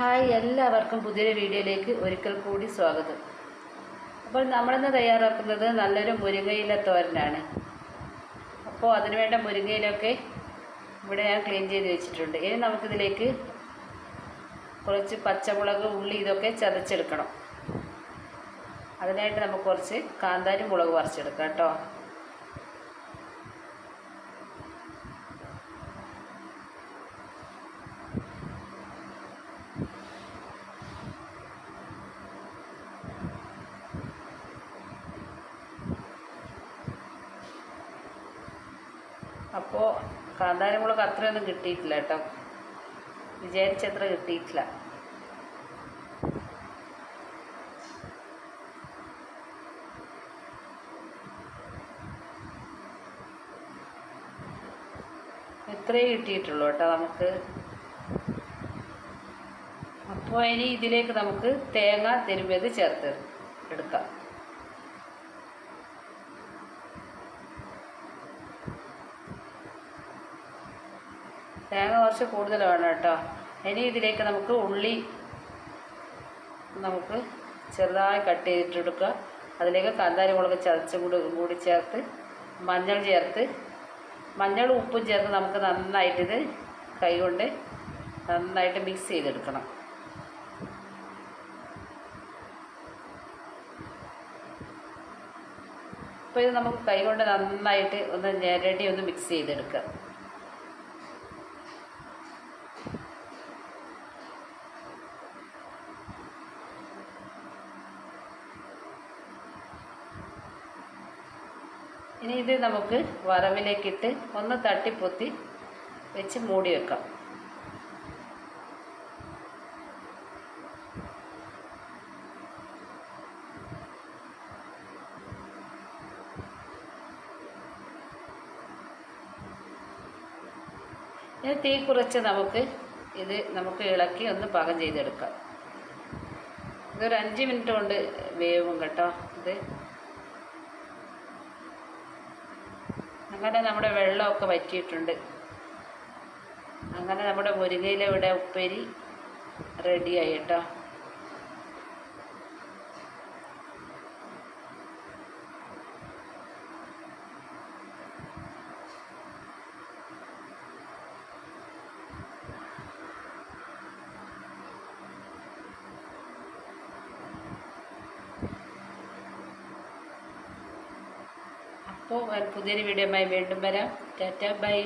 Hi എല്ലാവർക്കും പുതിയൊരു വീഡിയോയിലേക്ക് ഒരിക്കൽ കൂടി സ്വാഗതം. അപ്പോൾ നമ്മളിന്ന് തയ്യാറാക്കുന്നത് നല്ലൊരു മുരിങ്ങയില തോരനാണ്. അപ്പോൾ അതിനുവേണ്ട മുരിങ്ങയിലൊക്കെ ഇവിടെ ഞാൻ ക്ലീൻ ചെയ്ത് വെച്ചിട്ടുണ്ട്. ഇനി നമുക്കിതിലേക്ക് കുറച്ച് പച്ചമുളക് ഉള്ളി ഇതൊക്കെ ചതച്ചെടുക്കണം. അതിനായിട്ട് നമുക്ക് കുറച്ച് കാന്താരി മുളക് പറിച്ചെടുക്കാം കേട്ടോ. അപ്പോൾ കാന്താരിമുളക് അത്രയൊന്നും കിട്ടിയിട്ടില്ല കേട്ടോ. വിചാരിച്ചത്ര കിട്ടിയിട്ടില്ല. ഇത്രയേ കിട്ടിയിട്ടുള്ളൂ കേട്ടോ നമുക്ക്. അപ്പോൾ ഇനി ഇതിലേക്ക് നമുക്ക് തേങ്ങ തിരുമ്പിയത് ചേർത്ത് എടുക്കാം. തേങ്ങ കുറച്ച് കൂടുതൽ വേണം കേട്ടോ. ഇനി ഇതിലേക്ക് നമുക്ക് ഉള്ളി നമുക്ക് ചെറുതായി കട്ട് ചെയ്തിട്ടെടുക്കുക അതിലേക്ക് കാന്താരി മുളക് ചതച്ച് കൂടി കൂടി ചേർത്ത് മഞ്ഞൾ ചേർത്ത് മഞ്ഞൾ ഉപ്പും ചേർത്ത് നമുക്ക് നന്നായിട്ടിത് കൈകൊണ്ട് നന്നായിട്ട് മിക്സ് ചെയ്തെടുക്കണം. അപ്പോൾ ഇത് നമുക്ക് കൈകൊണ്ട് നന്നായിട്ട് ഒന്ന് ഞെരടി ഒന്ന് മിക്സ് ചെയ്തെടുക്കുക. ഇനി ഇത് നമുക്ക് വറവിലേക്കിട്ട് ഒന്ന് തട്ടിപ്പൊത്തി വെച്ച് മൂടി വെക്കാം. ഇനി തീ കുറച്ച് നമുക്ക് ഇത് നമുക്ക് ഇളക്കി ഒന്ന് പാകം ചെയ്തെടുക്കാം. ഇതൊരു അഞ്ച് മിനിറ്റ് കൊണ്ട് വേവും കേട്ടോ ഇത്. അങ്ങനെ നമ്മുടെ വെള്ളമൊക്കെ വറ്റിയിട്ടുണ്ട്. അങ്ങനെ നമ്മുടെ മുരിങ്ങയില ഇവിടെ ഉപ്പേരി റെഡിയായി കേട്ടോ. അപ്പോൾ പുതിയൊരു വീഡിയോയുമായി വീണ്ടും വരാം. Tata bye.